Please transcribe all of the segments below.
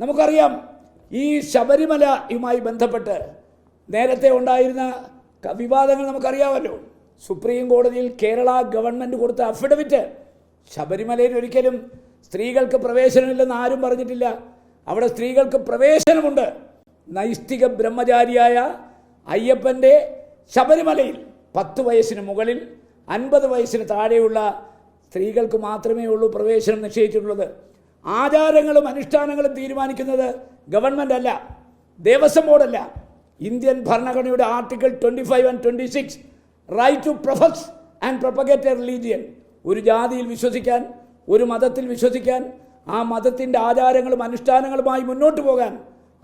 നമുക്കറിയാം ഈ ശബരിമലയുമായി ബന്ധപ്പെട്ട് നേരത്തെ ഉണ്ടായിരുന്ന വിവാദങ്ങൾ നമുക്കറിയാമല്ലോ. സുപ്രീം കോടതിയിൽ കേരള ഗവൺമെന്റ് കൊടുത്ത അഫിഡവിറ്റ് ശബരിമലയിൽ ഒരിക്കലും സ്ത്രീകൾക്ക് പ്രവേശനമില്ലെന്ന് ആരും പറഞ്ഞിട്ടില്ല. അവിടെ സ്ത്രീകൾക്ക് പ്രവേശനമുണ്ട്. നൈസ്തിക ബ്രഹ്മചാരിയായ അയ്യപ്പന്റെ ശബരിമലയിൽ പത്ത് വയസ്സിന് മുകളിൽ അൻപത് വയസ്സിന് താഴെയുള്ള സ്ത്രീകൾക്ക് മാത്രമേ ഉള്ളൂ പ്രവേശനം നിശ്ചയിച്ചിട്ടുള്ളത്. ആചാരങ്ങളും അനുഷ്ഠാനങ്ങളും തീരുമാനിക്കുന്നത് ഗവൺമെന്റ് അല്ല ദേവസ്വം ബോർഡല്ല ഇന്ത്യൻ ഭരണഘടനയുടെ article twenty five and twenty six right to profess and propagate a religion ഒരു ജാതിയിൽ വിശ്വസിക്കാൻ ഒരു മതത്തിൽ വിശ്വസിക്കാൻ ആ മതത്തിന്റെ ആചാരങ്ങളും അനുഷ്ഠാനങ്ങളുമായി മുന്നോട്ട് പോകാൻ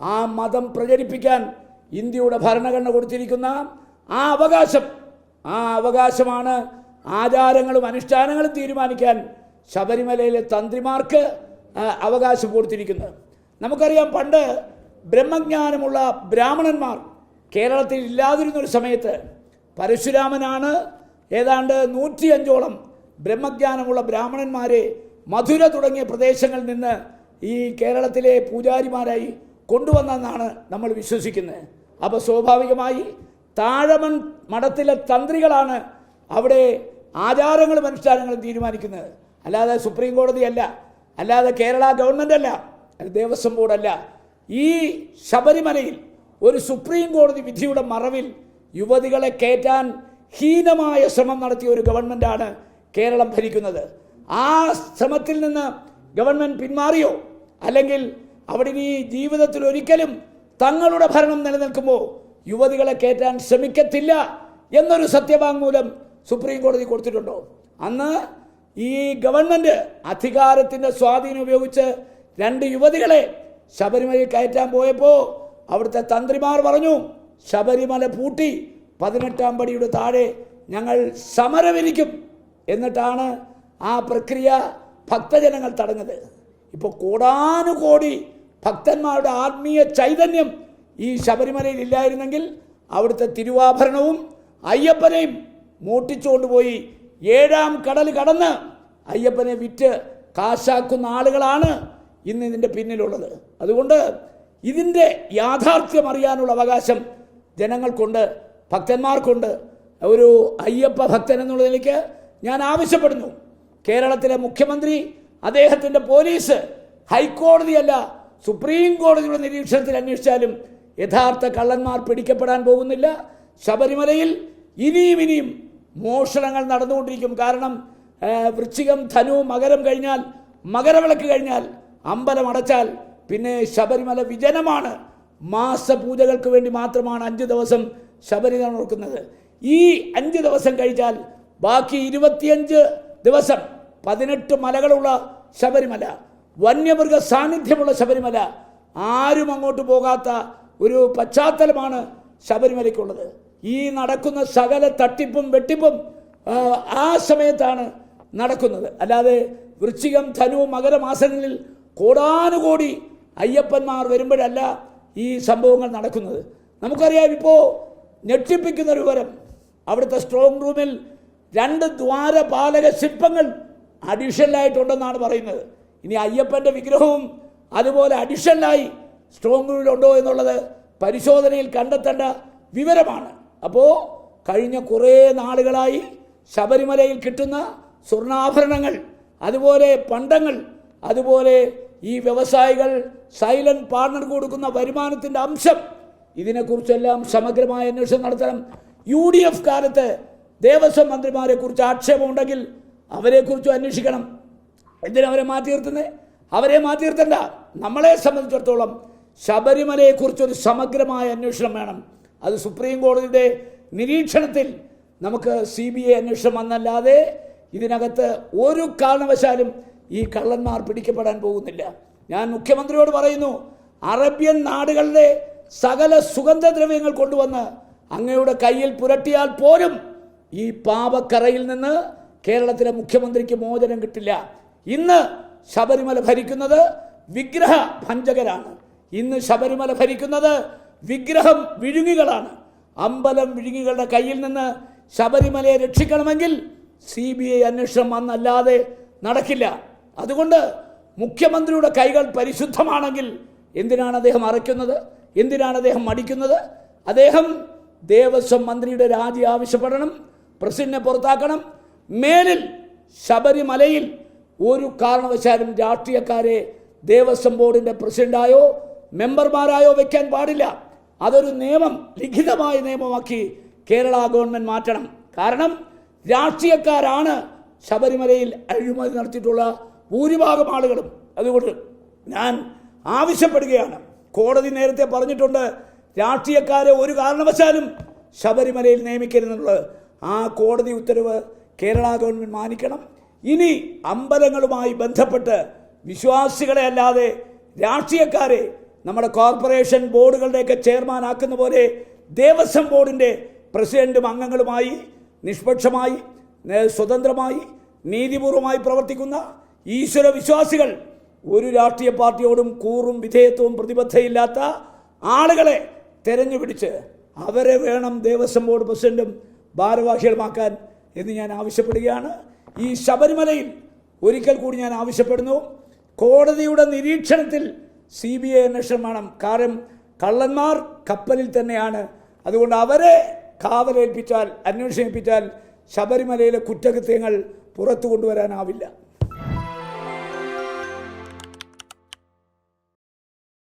ആ മതം പ്രചരിപ്പിക്കാൻ ഇന്ത്യയുടെ ഭരണഘടന കൊടുത്തിരിക്കുന്ന ആ അവകാശം ആ അവകാശമാണ് ആചാരങ്ങളും അനുഷ്ഠാനങ്ങളും തീരുമാനിക്കാൻ ശബരിമലയിലെ തന്ത്രിമാർക്ക് അവകാശം കൊടുത്തിരിക്കുന്നത്. നമുക്കറിയാം പണ്ട് ബ്രഹ്മജ്ഞാനമുള്ള ബ്രാഹ്മണന്മാർ കേരളത്തിൽ ഇല്ലാതിരുന്ന ഒരു സമയത്ത് പരശുരാമനാണ് ഏതാണ്ട് നൂറ്റിയഞ്ചോളം ബ്രഹ്മജ്ഞാനമുള്ള ബ്രാഹ്മണന്മാരെ മധുര തുടങ്ങിയ പ്രദേശങ്ങളിൽ നിന്ന് ഈ കേരളത്തിലെ പൂജാരിമാരായി കൊണ്ടുവന്നെന്നാണ് നമ്മൾ വിശ്വസിക്കുന്നത്. അപ്പോൾ സ്വാഭാവികമായി താഴമൺ മഠത്തിലെ തന്ത്രികളാണ് അവിടെ ആചാരങ്ങളും അനുഷ്ഠാനങ്ങളും തീരുമാനിക്കുന്നത്. അല്ലാതെ സുപ്രീം കോടതിയല്ല. അല്ലാതെ കേരള ഗവൺമെന്റ് അല്ല ദേവസ്വം ബോർഡല്ല ഈ ശബരിമലയിൽ ഒരു സുപ്രീം കോടതി വിധിയുടെ മറവിൽ യുവതികളെ കയറ്റാൻ ഹീനമായ ശ്രമം നടത്തിയ ഒരു ഗവൺമെന്റാണ് കേരളം ഭരിക്കുന്നത്. ആ ശ്രമത്തിൽ നിന്ന് ഗവൺമെന്റ് പിന്മാറിയോ? അല്ലെങ്കിൽ അവിടെ ഈ ജീവിതത്തിൽ ഒരിക്കലും തങ്ങളുടെ ഭരണം നിലനിൽക്കുമ്പോൾ യുവതികളെ കയറ്റാൻ ശ്രമിക്കത്തില്ല എന്നൊരു സത്യവാങ്മൂലം സുപ്രീം കോടതി കൊടുത്തിട്ടുണ്ടോ? അന്ന് ഈ ഗവൺമെന്റ് അധികാരത്തിന്റെ സ്വാധീനം ഉപയോഗിച്ച് രണ്ട് യുവതികളെ ശബരിമലയിൽ കയറ്റാൻ പോയപ്പോൾ അവിടുത്തെ തന്ത്രിമാർ പറഞ്ഞു ശബരിമല പൂട്ടി പതിനെട്ടാം പടിയുടെ താഴെ ഞങ്ങൾ സമരമിരിക്കും എന്നിട്ടാണ് ആ പ്രക്രിയ ഭക്തജനങ്ങൾ തടഞ്ഞത്. ഇപ്പോൾ കോടാനുകോടി ഭക്തന്മാരുടെ ആത്മീയ ചൈതന്യം ഈ ശബരിമലയിൽ ഇല്ലായിരുന്നെങ്കിൽ അവിടുത്തെ തിരുവാഭരണവും അയ്യപ്പനെയും മോട്ടിച്ചുകൊണ്ടുപോയി ഏഴാം കടൽ കടന്ന് അയ്യപ്പനെ വിറ്റ് കാശാക്കുന്ന ആളുകളാണ് ഇന്ന് ഇതിന്റെ പിന്നിലുള്ളത്. അതുകൊണ്ട് ഇതിന്റെ യാഥാർത്ഥ്യം അറിയാനുള്ള അവകാശം ജനങ്ങൾക്കുണ്ട് ഭക്തന്മാർക്കുണ്ട്. ഒരു അയ്യപ്പ ഭക്തൻ എന്നുള്ള നിലയ്ക്ക് ഞാൻ ആവശ്യപ്പെടുന്നു. കേരളത്തിലെ മുഖ്യമന്ത്രി അദ്ദേഹത്തിന്റെ പോലീസ് ഹൈക്കോടതിയല്ല സുപ്രീം കോടതിയുടെ നിരീക്ഷണത്തിൽ അന്വേഷിച്ചാലും യഥാർത്ഥ കള്ളന്മാർ പിടിക്കപ്പെടാൻ പോകുന്നില്ല. ശബരിമലയിൽ ഇനിയും ഇനിയും മോഷണങ്ങൾ നടന്നുകൊണ്ടിരിക്കും. കാരണം വൃശ്ചികം ധനു മകരം കഴിഞ്ഞാൽ മകരവിളക്ക് കഴിഞ്ഞാൽ അമ്പലം അടച്ചാൽ പിന്നെ ശബരിമല വിജനമാണ്. മാസപൂജകൾക്ക് വേണ്ടി മാത്രമാണ് അഞ്ച് ദിവസം ശബരിമല നോക്കുന്നത് ഈ അഞ്ച് ദിവസം കഴിച്ചാൽ ബാക്കി ഇരുപത്തിയഞ്ച് ദിവസം പതിനെട്ട് മലകളുള്ള ശബരിമല വന്യമൃഗ സാന്നിധ്യമുള്ള ശബരിമല ആരും അങ്ങോട്ട് പോകാത്ത ഒരു പശ്ചാത്തലമാണ് ശബരിമലയ്ക്കുള്ളത്. ഈ നടക്കുന്ന സകല തട്ടിപ്പും വെട്ടിപ്പും ആ, സമയത്താണ് നടക്കുന്നത്. അല്ലാതെ വൃശ്ചികം ധനു മകരമാസങ്ങളിൽ കോടാനുകോടി അയ്യപ്പന്മാർ വരുമ്പോഴല്ല ഈ സംഭവങ്ങൾ നടക്കുന്നത്. നമുക്കറിയാം ഇപ്പോൾ ഞെട്ടിപ്പിക്കുന്ന ഒരു വരം അവിടുത്തെ സ്ട്രോങ് റൂമിൽ രണ്ട് ദ്വാരപാലക ശില്പങ്ങൾ അഡീഷണലായിട്ടുണ്ടെന്നാണ് പറയുന്നത്. ഇനി അയ്യപ്പന്റെ വിഗ്രഹവും അതുപോലെ അഡീഷണലായി സ്ട്രോങ് റൂമിലുണ്ടോ എന്നുള്ളത് പരിശോധനയിൽ കണ്ടെത്തേണ്ട വിവരമാണ്. അപ്പോൾ കഴിഞ്ഞ കുറേ നാളുകളായി ശബരിമലയിൽ കിട്ടുന്ന സ്വർണാഭരണങ്ങൾ അതുപോലെ പണ്ടങ്ങൾ അതുപോലെ ഈ വ്യവസായികൾ സൈലന്റ് പാർട്ണർ കൊടുക്കുന്ന വരുമാനത്തിന്റെ അംശം ഇതിനെക്കുറിച്ചെല്ലാം സമഗ്രമായ അന്വേഷണം നടത്തണം. യു ഡി എഫ് കാലത്ത് ദേവസ്വം മന്ത്രിമാരെ കുറിച്ച് ആക്ഷേപമുണ്ടെങ്കിൽ അവരെക്കുറിച്ചും അന്വേഷിക്കണം. എന്തിനാ അവരെ മാറ്റി നിർത്തുന്നത് അവരെ മാറ്റി നിർത്തണ്ട നമ്മളെ സംബന്ധിച്ചിടത്തോളം ശബരിമലയെക്കുറിച്ചൊരു സമഗ്രമായ അന്വേഷണം വേണം. അത് സുപ്രീം കോടതിയുടെ നിരീക്ഷണത്തിൽ നമുക്ക് സി ബി ഐ അന്വേഷണം വന്നല്ലാതെ ഇതിനകത്ത് ഒരു കാരണവശാലും ഈ കള്ളന്മാർ പിടിക്കപ്പെടാൻ പോകുന്നില്ല. ഞാൻ മുഖ്യമന്ത്രിയോട് പറയുന്നു അറബ്യൻ നാടുകളുടെ സകല സുഗന്ധദ്രവ്യങ്ങൾ കൊണ്ടുവന്ന് അങ്ങയുടെ കയ്യിൽ പുരട്ടിയാൽ പോലും ഈ പാപക്കറയിൽ നിന്ന് കേരളത്തിലെ മുഖ്യമന്ത്രിക്ക് മോചനം കിട്ടില്ല. ഇന്ന് ശബരിമല ഭരിക്കുന്നത് വിഗ്രഹ ഭഞ്ചകരാണ് ഇന്ന് ശബരിമല ഭരിക്കുന്നത് വിഗ്രഹം വിഴുങ്ങികളാണ്. അമ്പലം വിഴുങ്ങികളുടെ കയ്യിൽ നിന്ന് ശബരിമലയെ രക്ഷിക്കണമെങ്കിൽ സി ബി ഐ അന്വേഷണം അന്നല്ലാതെ നടക്കില്ല. അതുകൊണ്ട് മുഖ്യമന്ത്രിയുടെ കൈകൾ പരിശുദ്ധമാണെങ്കിൽ എന്തിനാണ് അദ്ദേഹം അറയ്ക്കുന്നത്? എന്തിനാണ് അദ്ദേഹം മടിക്കുന്നത്? അദ്ദേഹം ദേവസ്വം മന്ത്രിയുടെ രാജി ആവശ്യപ്പെടണം പ്രസിഡന്റിനെ പുറത്താക്കണം. മേലിൽ ശബരിമലയിൽ ഒരു കാരണവശാലും രാഷ്ട്രീയക്കാരെ ദേവസ്വം ബോർഡിന്റെ പ്രസിഡന്റായോ മെമ്പർമാരായോ വെക്കാൻ പാടില്ല. അതൊരു നിയമം ലിഖിതമായ നിയമമാക്കി കേരള ഗവൺമെന്റ് മാറ്റണം. കാരണം രാഷ്ട്രീയക്കാരാണ് ശബരിമലയിൽ അഴിമതി നടത്തിയിട്ടുള്ള ഭൂരിഭാഗം ആളുകളും. അതുകൊണ്ട് ഞാൻ ആവശ്യപ്പെടുകയാണ്. കോടതി നേരത്തെ പറഞ്ഞിട്ടുണ്ട് രാഷ്ട്രീയക്കാരെ ഒരു കാരണവശാലും ശബരിമലയിൽ നിയമിക്കരുതെന്നുള്ളത്. ആ കോടതി ഉത്തരവ് കേരള ഗവൺമെന്റ് മാനിക്കണം. ഇനി അമ്പലങ്ങളുമായി ബന്ധപ്പെട്ട് വിശ്വാസികളെ അല്ലാതെ രാഷ്ട്രീയക്കാരെ നമ്മുടെ കോർപ്പറേഷൻ ബോർഡുകളുടെയൊക്കെ ചെയർമാൻ ആക്കുന്ന പോലെ ദേവസ്വം ബോർഡിന്റെ പ്രസിഡന്റും അംഗങ്ങളുമായി നിഷ്പക്ഷമായി സ്വതന്ത്രമായി നീതിപൂർവമായി പ്രവർത്തിക്കുന്ന ഈശ്വര വിശ്വാസികൾ ഒരു രാഷ്ട്രീയ പാർട്ടിയോടും കൂറും വിധേയത്വവും പ്രതിബദ്ധയില്ലാത്ത ആളുകളെ തെരഞ്ഞുപിടിച്ച് അവരെ വേണം ദേവസ്വം ബോർഡ് പ്രസിഡന്റും ഭാരവാഹികളുമാക്കാൻ എന്ന് ഞാൻ ആവശ്യപ്പെടുകയാണ്. ഈ ശബരിമലയിൽ ഒരിക്കൽ കൂടി ഞാൻ ആവശ്യപ്പെടുന്നു. കോടതിയുടെ നിരീക്ഷണത്തിൽ സി ബി ഐ അന്വേഷണം വേണം. കാരണം കള്ളന്മാർ കപ്പലിൽ തന്നെയാണ്. അതുകൊണ്ട് അവരെ കാവലേൽപ്പിച്ചാൽ അന്വേഷണം ഏൽപ്പിച്ചാൽ ശബരിമലയിലെ കുറ്റകൃത്യങ്ങൾ പുറത്തു കൊണ്ടുവരാനാവില്ല.